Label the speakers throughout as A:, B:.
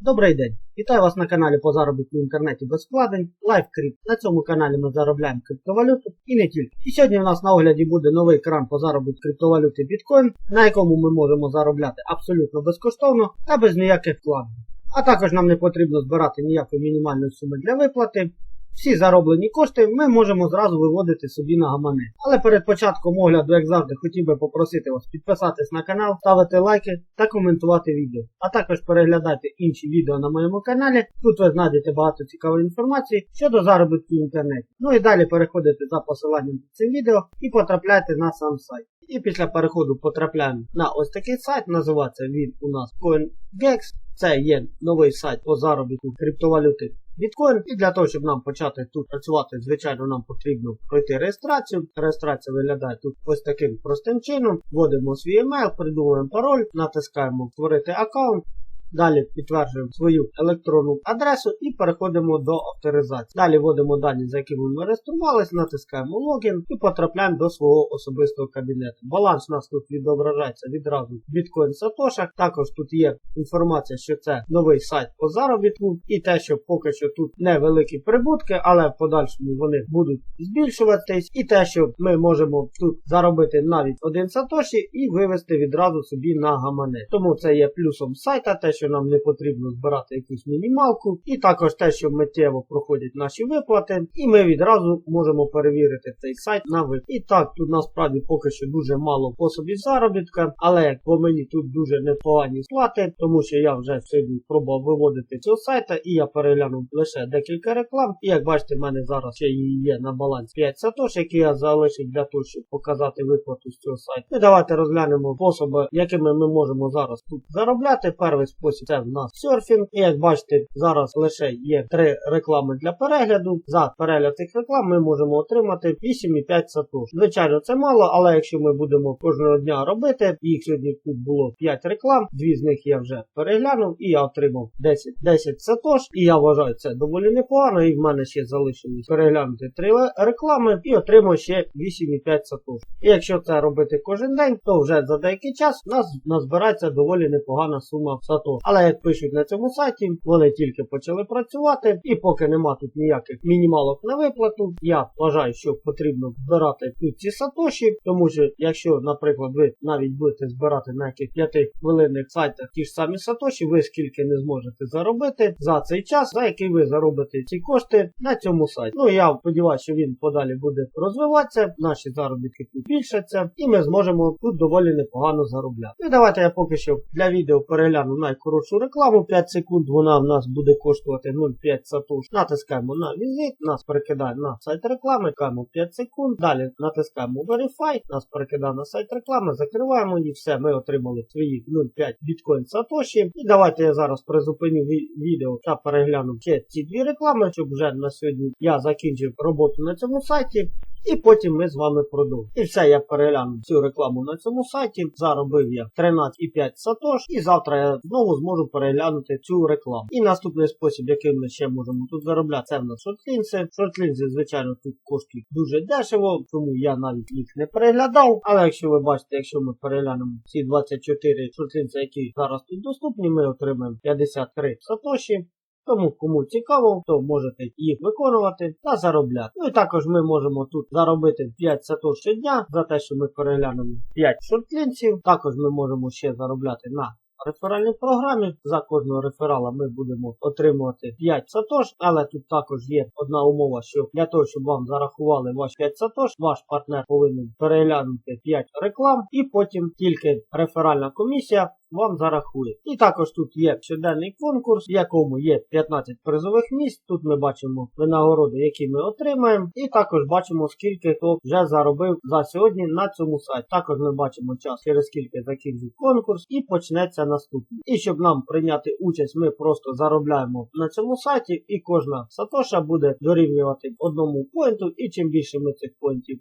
A: Добрий день! Вітаю вас на каналі по заробітку в інтернеті без вкладень LiveCrypt. На цьому каналі ми заробляємо криптовалюту і не тільки. І сьогодні у нас на огляді буде новий кран по заробітку криптовалюти Bitcoin, на якому ми можемо заробляти абсолютно безкоштовно та без ніяких вкладень. А також нам не потрібно збирати ніякої мінімальної суми для виплати. Всі зароблені кошти ми можемо зразу виводити собі на гамани. Але перед початком огляду, як завжди, хотів би попросити вас підписатись на канал, ставити лайки та коментувати відео. А також переглядайте інші відео на моєму каналі. Тут ви знайдете багато цікавої інформації щодо заробітку в інтернеті. Ну і далі переходите за посиланням під цим відео і потрапляйте на сам сайт. І після переходу потрапляємо на ось такий сайт, називається він у нас CoinGex. Це є новий сайт по заробітку криптовалюти біткоін. І для того, щоб нам почати тут працювати, звичайно, нам потрібно пройти реєстрацію. Реєстрація виглядає тут ось таким простим чином. Вводимо свій емейл, придумуємо пароль, натискаємо Створити аккаунт. Далі підтверджуємо свою електронну адресу і переходимо до авторизації. Далі вводимо дані, за якими ми реєструвалися, натискаємо логін і потрапляємо до свого особистого кабінету. Баланс у нас тут відображається відразу в біткоін сатошах. Також тут є інформація, що це новий сайт по заробітку, і те, що поки що тут невеликі прибутки, але в подальшому вони будуть збільшуватись. І те, що ми можемо тут заробити навіть один сатоші і вивести відразу собі на гамане. Тому це є плюсом сайта. те, що нам не потрібно збирати якусь мінімалку, і також те, що миттєво проходять наші виплати, і ми відразу можемо перевірити цей сайт на виплати. І так, тут насправді поки що дуже мало способів заробітка, але по мені тут дуже непогані сплати, тому що я вже сьогодні пробував виводити цього сайта, і я переглянув лише декілька реклам. І як бачите, в мене зараз ще є на балансі 5 сатош, які я залишив для того, щоб показати виплату з цього сайту. І давайте розглянемо способи, якими ми можемо зараз тут заробляти. Перший спосіб спосіб це в нас серфінг. І як бачите, зараз лише є три реклами для перегляду. За перегляд цих реклам ми можемо отримати 8,5 сатош. Звичайно, це мало, але якщо ми будемо кожного дня робити, їх сьогодні тут було 5 реклам, дві з них я вже переглянув і я отримав 10 10 сатош. І я вважаю це доволі непогано. І в мене ще залишилось переглянути 3 реклами і отримав ще 8,5 сатош. І якщо це робити кожен день, то вже за деякий час у нас назбирається доволі непогана сума сатош. Але як пишуть на цьому сайті, вони тільки почали працювати, і поки нема тут ніяких мінімалок на виплату, я вважаю, що потрібно збирати тут ці сатоші, тому що якщо, наприклад, ви навіть будете збирати на яких 5 хвилинних сайтах ті ж самі сатоші, ви скільки не зможете заробити за цей час, за який ви заробите ці кошти на цьому сайті. Ну я сподіваюся, що він подалі буде розвиватися, наші заробітки тут збільшаться, і ми зможемо тут доволі непогано заробляти. І давайте я поки що для відео перегляну найкоротше хорошу рекламу 5 секунд, вона в нас буде коштувати 0,5 сатош. Натискаємо на візит, нас перекидає на сайт реклами, чекаємо 5 секунд. Далі натискаємо Verify, нас перекидає на сайт реклами, закриваємо і все. Ми отримали свої 0,5 біткоін сатоші. І давайте я зараз призупиню відео та перегляну ще ці дві реклами, щоб вже на сьогодні я закінчив роботу на цьому сайті. І потім ми з вами продовжимо. І все, я перегляну цю рекламу на цьому сайті. Заробив я 13,5 сатош. І завтра я знову зможу переглянути цю рекламу. І наступний спосіб, який ми ще можемо тут заробляти, це в нас шортлінси. Шортлінси, звичайно, тут коштують дуже дешево, тому я навіть їх не переглядав. Але якщо ви бачите, якщо ми переглянемо ці 24 шортлінси, які зараз тут доступні, ми отримаємо 53 сатоші. Тому кому цікаво, то можете їх виконувати та заробляти. Ну і також ми можемо тут заробити 5 сатош щодня за те, що ми переглянемо 5 шортлінців. Також ми можемо ще заробляти на реферальній програмі. За кожного реферала ми будемо отримувати 5 сатош, але тут також є одна умова, що для того, щоб вам зарахували ваш 5 сатош, ваш партнер повинен переглянути 5 реклам і потім тільки реферальна комісія вам зарахує. І також тут є щоденний конкурс, в якому є 15 призових місць. Тут ми бачимо винагороди, які ми отримаємо, і також бачимо, скільки хто вже заробив за сьогодні на цьому сайті. Також ми бачимо час, через скільки закінчить конкурс, і почнеться наступний. І щоб нам прийняти участь, ми просто заробляємо на цьому сайті, і кожна сатоша буде дорівнювати одному поінту, і чим більше ми цих поінтів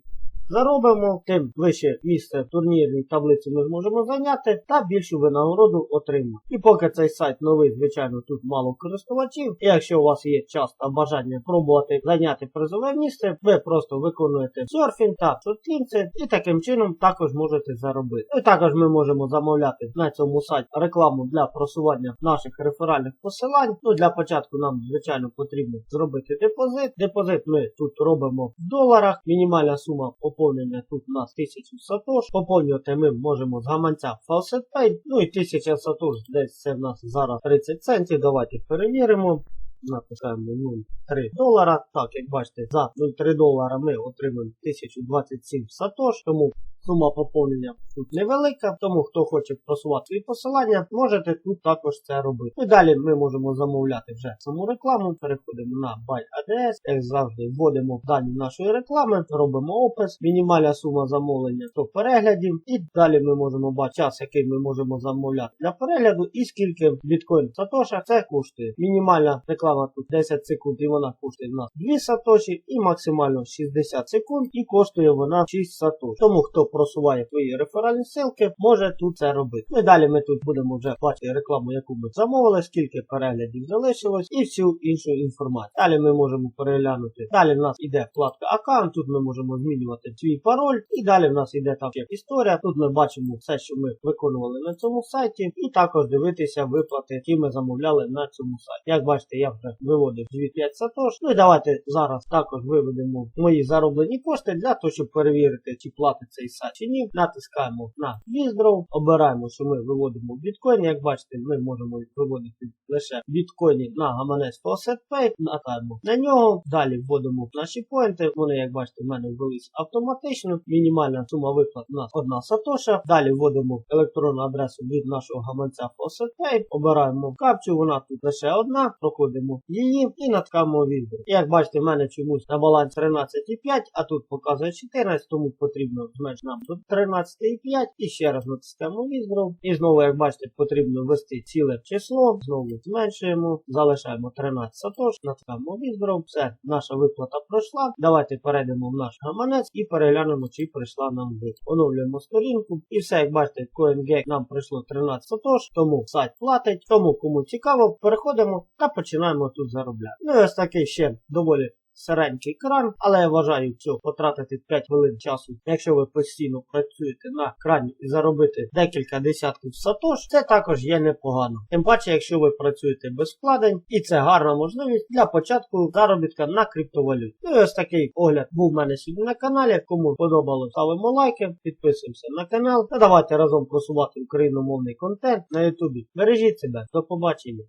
A: заробимо, тим вище місце в турнірній таблиці ми зможемо зайняти та більшу винагороду отримати. І поки цей сайт новий, звичайно, тут мало користувачів. І якщо у вас є час та бажання пробувати зайняти призове місце, ви просто виконуєте серфінг та сотлінці і таким чином також можете заробити. І також ми можемо замовляти на цьому сайті рекламу для просування наших реферальних посилань. Ну для початку нам, звичайно, потрібно зробити депозит. Депозит ми тут робимо в доларах. Мінімальна сума поповнення тут у нас 1000 сатош. Поповнювати ми можемо з гаманця FaucetPay. Ну і 1000 сатош десь це в нас зараз 30 центів. Давайте перевіримо. Написаємо 0,3 долара. Так, як бачите, за 0,3 долара ми отримаємо 1027 сатош. Тому сума поповнення тут невелика. Тому хто хоче просувати свої посилання, можете тут також це робити. І далі ми можемо замовляти вже саму рекламу. Переходимо на Buy ADS. Як завжди, вводимо дані нашої реклами, робимо опис, мінімальна сума замовлення 100 переглядів. І далі ми можемо бачити час, який ми можемо замовляти для перегляду, і скільки біткоін сатоша це коштує. Мінімальна реклама тут 10 секунд, і вона коштує в нас 2 сатоші, і максимально 60 секунд, і коштує вона 6 сатош. Тому хто просуває твої реферальні ссылки, може тут це робити. Ну і далі ми тут будемо вже бачити рекламу, яку ми замовили, скільки переглядів залишилось, і всю іншу інформацію. Далі ми можемо переглянути. Далі в нас іде вкладка аккаунт, тут ми можемо змінювати свій пароль, і далі в нас іде так як історія. Тут ми бачимо все, що ми виконували на цьому сайті, і також дивитися виплати, які ми замовляли на цьому сайті. Як бачите, я вже виводив 2-5 сатош. Ну і давайте зараз також виведемо мої зароблені кошти для того, щоб перевірити, чи платить цей сайт чи ні. Натискаємо на Withdraw, обираємо, що ми виводимо в біткоїні. Як бачите, ми можемо виводити лише біткоїні на гаманець FaucetPay, натаємо на нього. Далі вводимо наші поінти. Вони, як бачите, в мене ввелись автоматично. Мінімальна сума виплат у нас одна сатоша. Далі вводимо електронну адресу від нашого гаманця FaucetPay, обираємо капчу, вона тут лише одна, проходимо її і натискаємо Withdraw. Як бачите, в мене чомусь на балансі 13,5, а тут показує 14, тому потрібно зменшити до 13,5 і ще раз натискаємо Withdraw. І знову, як бачите, потрібно ввести ціле число. Знову зменшуємо, залишаємо 13 сатош, натискаємо Withdraw. Все, наша виплата пройшла. Давайте перейдемо в наш гаманець і переглянемо, чи прийшла нам виплата. Оновлюємо сторінку. І все, як бачите, CoinGecko нам прийшло 13 сатош, тому сайт платить. Тому кому цікаво, переходимо та починаємо тут заробляти. Ну і ось такий ще доволі серенький кран, але я вважаю цього потратити 5 хвилин часу, якщо ви постійно працюєте на крані і заробити декілька десятків сатош, це також є непогано. Тим паче, якщо ви працюєте без вкладень, і це гарна можливість для початку заробітка на криптовалюті. Ну і ось такий огляд був в мене сьогодні на каналі. Кому подобалось, ставимо лайки, підписуємося на канал та давайте разом просувати україномовний контент на ютубі. Бережіть себе, до побачення.